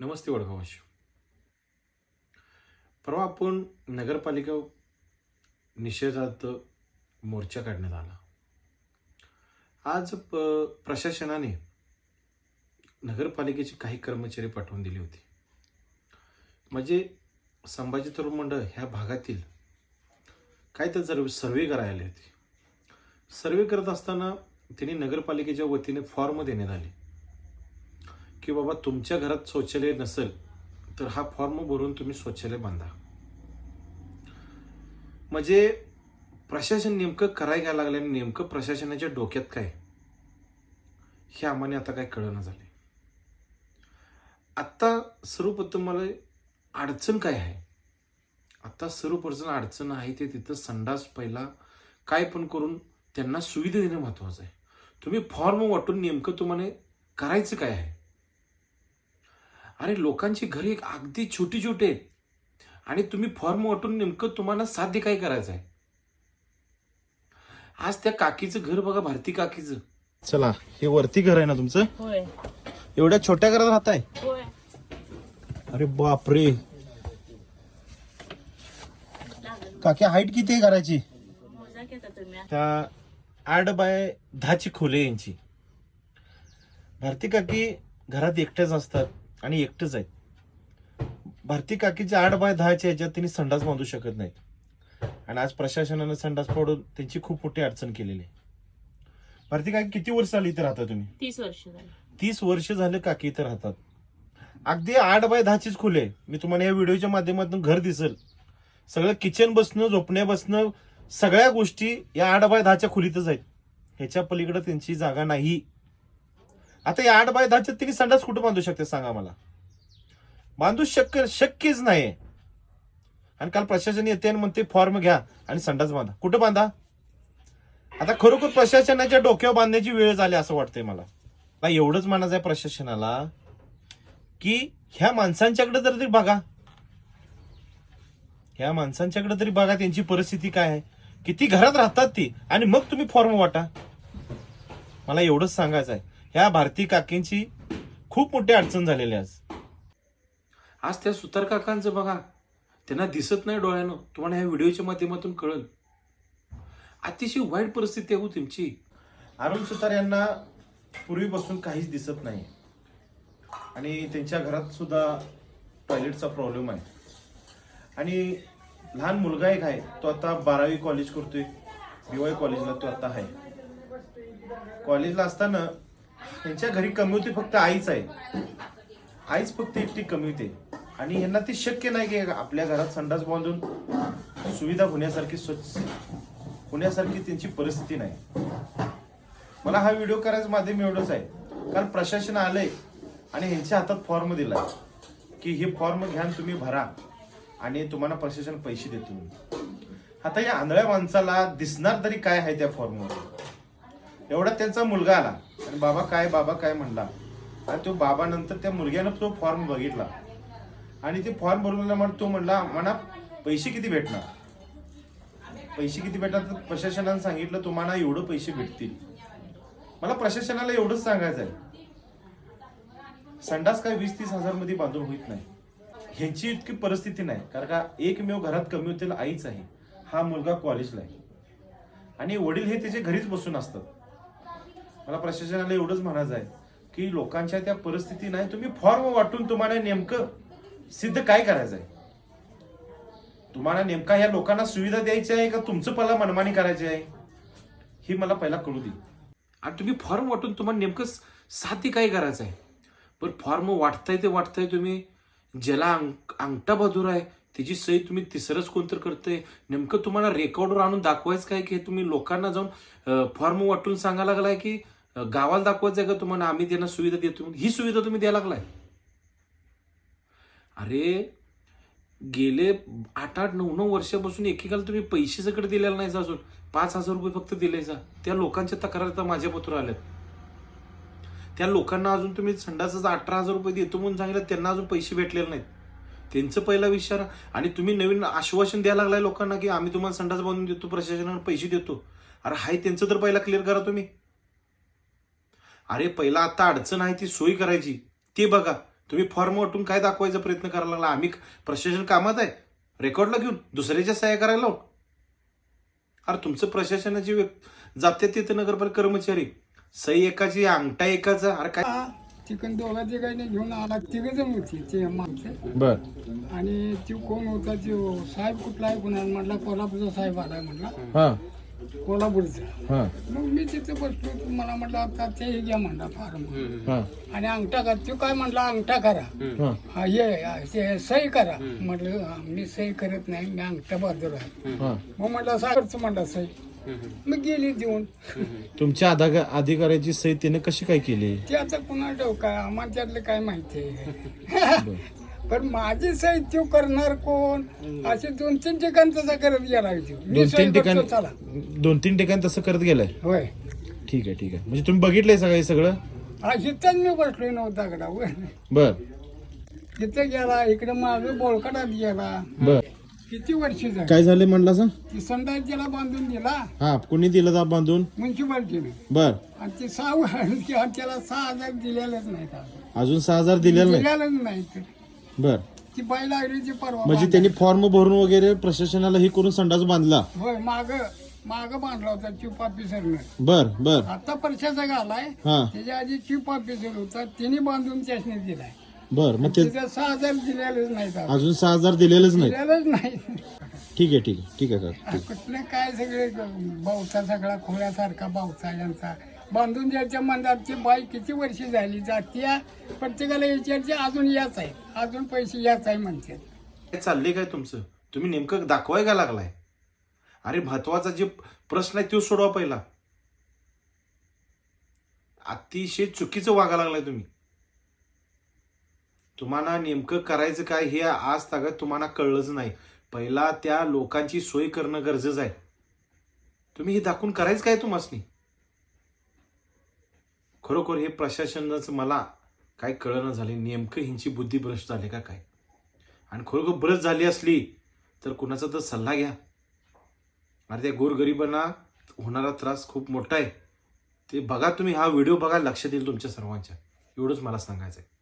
नमस्ते वडगावाशी परवा आपण नगरपालिका निषेधार्थ मोर्चा काढण्यात आला. आज प प्रशासनाने नगरपालिकेचे काही कर्मचारी पाठवून दिले होते. म्हणजे संभाजी तरुण मंडळ ह्या भागातील काय तर सर्वे करायला आले होते. सर्वे करत असताना त्यांनी नगरपालिकेच्या वतीने फॉर्म देण्यात आले. की बाबा तुमच्या घरात शौचालय नसेल तर हा फॉर्म भरून तुम्ही शौचालय बांधा. म्हणजे प्रशासन नेमकं कराय घ्यायला लागलं आणि नेमकं प्रशासनाच्या डोक्यात काय? हे आम्हाला आता काय कळणं झाले आत्ता सर्वप्रथम मला अडचण काय आहे? आता सर्वप्रथम अडचण आहे ते तिथं संडास पहिला काय पण करून त्यांना सुविधा देणं महत्वाचं आहे. तुम्ही फॉर्म वाटून नेमकं तुम्हाला करायचं काय आहे? अरे लोकांची घरे एक अगदी छोटी छोटी आहेत. आणि तुम्ही फॉर्म वाटून नेमकं तुम्हाला साध्य काय करायचं आहे? आज त्या काकीचं घर बघा भारती काकीचं. चला हे वरती घर आहे ना तुमचं? होय. एवढ्या छोट्या घरात राहताय? होय. अरे बापरे. काकी हाईट किती आहे घराची? त्या आठ बाय दहाची खोले यांची. भारती काकी घरात एकट्याच असतात. आणि एकटेच आहेत भारती काकीच्या आठ बाय दहाच्या ह्याच्यात त्यांनी संडास बांधू शकत नाहीत. आणि आज प्रशासनानं संडास पाडून त्यांची खूप मोठी अडचण केलेली आहे. भारती काकी किती वर्ष झाली इथे राहता तुम्ही? तीस वर्ष झाली. तीस वर्ष झाले काकी इथं राहतात. अगदी आठ बाय दहाचीच खोली आहे. मी तुम्हाला या व्हिडिओच्या माध्यमातून घर दिसेल. सगळं किचन बसणं झोपण्या बसणं सगळ्या गोष्टी या आठ बाय दहाच्या खोलीतच आहेत. ह्याच्या पलीकडे त्यांची जागा नाही. आता या आठ बाय दहाच्या तिने संडास कुठं बांधू शकते सांगा मला? बांधू शक्य शक्यच नाही आणि काल प्रशासन येते आणि म्हणते फॉर्म घ्या आणि संडास बांधा. कुठं बांधा? आता खरोखर प्रशासनाच्या डोक्यावर बांधण्याची वेळ झाली असं वाटतंय मला. मला एवढंच म्हणायचं आहे प्रशासनाला की ह्या माणसांच्याकडे जर तरी बघा. ह्या माणसांच्याकडे तरी बघा त्यांची परिस्थिती काय आहे. किती घरात राहतात ती. आणि मग तुम्ही फॉर्म वाटा. मला एवढंच सांगायचं आहे ह्या भारती काकींची खूप मोठी अडचण झालेली आज. आज त्या सुतार काकांचं बघा त्यांना दिसत नाही डोळ्यानं. तुम्हाला ह्या व्हिडिओच्या माध्यमातून कळल. अतिशय वाईट परिस्थिती आहे हो तुमची. अरुण सुतार यांना पूर्वीपासून काहीच दिसत नाही. आणि त्यांच्या घरात सुद्धा टॉयलेटचा प्रॉब्लेम आहे. आणि लहान मुलगा एक आहे तो आता बारावी कॉलेज करतोय. बीवाय कॉलेजला तो आता आहे. कॉलेजला असताना त्यांच्या घरी कमी होती फक्त आईच आहे. आईच फक्त एकटी कमी होते. आणि यांना ते शक्य नाही की आपल्या घरात संडास बांधून सुविधा होण्यासारखी स्वच्छ होण्यासारखी त्यांची परिस्थिती नाही. मला हा व्हिडिओ करायचं माध्यम एवढंच आहे. कारण प्रशासन आलंय आणि ह्यांच्या हातात फॉर्म दिला की हे फॉर्म घ्या तुम्ही भरा. आणि तुम्हाला प्रशासन पैसे देतो आता या आंधळ्या माणसाला दिसणार तरी काय आहे त्या फॉर्मवर एवढा त्यांचा मुलगा आला. आणि बाबा काय बाबा काय म्हणला? आणि तो बाबा नंतर त्या मुलग्यानं तो फॉर्म बघितला. आणि ते फॉर्म भरवला म्हणून तो म्हणला म्हणा पैसे किती भेटणार? पैसे किती भेटणार? तर प्रशासनानं सांगितलं तुम्हाला एवढं पैसे भेटतील. मला प्रशासनाला एवढंच सांगायचं आहे. संडास काय वीस तीस हजारमध्ये बांधून होत नाही. ह्यांची इतकी परिस्थिती नाही कारण का एकमेव घरात कमी होतील आईच आहे. हा मुलगा कॉलेजला आहे. आणि वडील हे त्याच्या घरीच बसून असतात. मला प्रशासनाला एवढंच म्हणायचं आहे की लोकांच्या त्या परिस्थिती नाही तुम्ही फॉर्म वाटून तुम्हाला नेमकं सिद्ध काय करायचं आहे? तुम्हाला नेमका ह्या लोकांना सुविधा द्यायची आहे का? तुमचं पहिला मनमानी करायची आहे? ही मला पहिला कळू दे. आणि तुम्ही फॉर्म वाटून तुम्हाला नेमकं साथी काय करायचं आहे? पण फॉर्म वाटताय ते वाटताय तुम्ही. ज्याला अंग अंगठा बहादूर आहे त्याची सही तुम्ही तिसरंच कोणतर करतंय. नेमकं तुम्हाला रेकॉर्डवर आणून दाखवायचं काय की हे तुम्ही लोकांना जाऊन फॉर्म वाटून सांगायला लागलाय की गावाला दाखवायचं आहे का तुम्हाला? आम्ही त्यांना सुविधा देतो ही सुविधा तुम्ही द्यायला लागलाय. अरे गेले आठ आठ नऊ नऊ वर्षापासून एकेकाला तुम्ही पैसे सगळं दिलेला नाही अजून. पाच हजार रुपये फक्त दिलेचा त्या लोकांच्या तक्रार आता माझ्या पत्र आल्यात. त्या लोकांना अजून तुम्ही संडासाचा अठरा हजार रुपये देतो म्हणून सांगितलं त्यांना अजून पैसे भेटलेले नाहीत. त्यांचं पहिला विचार आणि तुम्ही नवीन आश्वासन द्यायला लागलाय लोकांना की आम्ही तुम्हाला संडास बांधून देतो प्रशासनाने पैसे देतो. अरे हाय त्यांचं तर पहिला क्लिअर करा तुम्ही. अरे पहिला आता अडचण आहे ती सोय करायची. ते बघा. तुम्ही फॉर्म वाटून काय दाखवायचा प्रयत्न करायला लागला? आम्ही प्रशासन कामात आहे. रेकॉर्डला घेऊन दुसऱ्याच्या सह्या करायला लावून. अरे तुमचं प्रशासनाची जाते तिथे नगरपालिका कर्मचारी. सही एकाची अंगठा एकाचा. अरे काय? चिकन दोघा तिघांनी घेऊन आला. तिघ जण होती. ते माणसं बर. आणि ती कोण होता तो? साहेब कुठला आहे. कुणा म्हटला कोल्हापूरचा साहेब आलाय म्हटला. हा. कोल्हापूरचा. हा. मग मी तिथे बसलो मला म्हटलं आता ते हे घ्या म्हणला फार्म हा. आणि अंगठा करा तो काय म्हटला अंगठा करा. हा. हा ये ते सही करा. म्हटलं "हा, मी सही करत नाही मी अंगठा बाजूला आहे. हा. मग म्हटलं सागरचं म्हटलं सही. मग गेली देऊन. तुमच्या अधिका- अधिकाऱ्याची सही त्याने कशी काय केली? ते आता पुन्हा डोका आम्हाला त्यातलं काय माहिती आहे? पण माझी सही तो करणार कोण? असे दोन तीन ठिकाण तसा करत गेला दोन तीन ठिकाणी दोन तीन ठिकाणी तसं करत गेलाय? होय. ठीक आहे ठीक आहे. म्हणजे तुम्ही बघितलंय सगळं हे सगळं? हा इथंच मी बसलोय नव्हता गडावर बर. तिथे गेला इकडे मागे बोळकटात गेला. बर. किती वर्ष झाली? काय झाले म्हणला सांग ती संडास त्याला बांधून दिला. हा कुणी दिलं दाब बांधून? म्युन्सिपाल्टीने बर. आणि ते सहा वर्ष त्याला सहा हजार दिलेलेच नाहीत अजून. अजून सहा हजार दिलेलं नाही? दिलेलेच नाहीत. बर. ती बाई लागली ती परवा म्हणजे. त्यांनी फॉर्म भरून वगैरे प्रशासनाला हे करून संडास बांधला? होय माग माग बांधला होता चीफ ऑफिसरनं बर बर. आता प्रशासक आलाय हा. त्याच्या आधी चीफ ऑफिसर होता तिने बांधून त्याने दिलाय. बर मग ते तिथे सहा हजार दिलेलेच नाहीत अजून. अजून सहा हजार दिलेलेच नाही दिलेलेच नाही ठीक आहे ठीक आहे ठीक आहे काका कुठले काय सगळे बावचा सगळा खोळ्यासारखा बावचा यांचा. बांधून द्यायच्या मंदारची बाई किती वर्ष झाली जातीया प्रत्येकाला विचारते अजून याच आहे. अजून पैसे याच आहे म्हणते. काय चाललंय काय तुमचं? तुम्ही नेमकं दाखवाय का लागलाय? अरे महत्त्वाचा जे प्रश्न आहे तो सोडवा पहिला. अतिशय चुकीचं वागा लागलाय तुम्ही. तुम्हाला नेमकं करायचं काय हे आज तागत तुम्हाला कळलंच नाही. पहिला त्या लोकांची सोय करणं गरजेचं आहे. तुम्ही हे दाखवून करायचं काय तुम्हाला खरोखर हे प्रशासनाचं मला काय कळणं झाले नेमकं ह्यांची बुद्धी भ्रष्ट झाली का काय? आणि खरोखर भ्रष्ट झाली असली तर कुणाचा तर सल्ला घ्या. अरे त्या गोरगरिबांना होणारा त्रास खूप मोठा आहे. ते बघा तुम्ही हा व्हिडिओ बघा लक्षात येईल तुमच्या सर्वांच्या. एवढंच मला सांगायचं आहे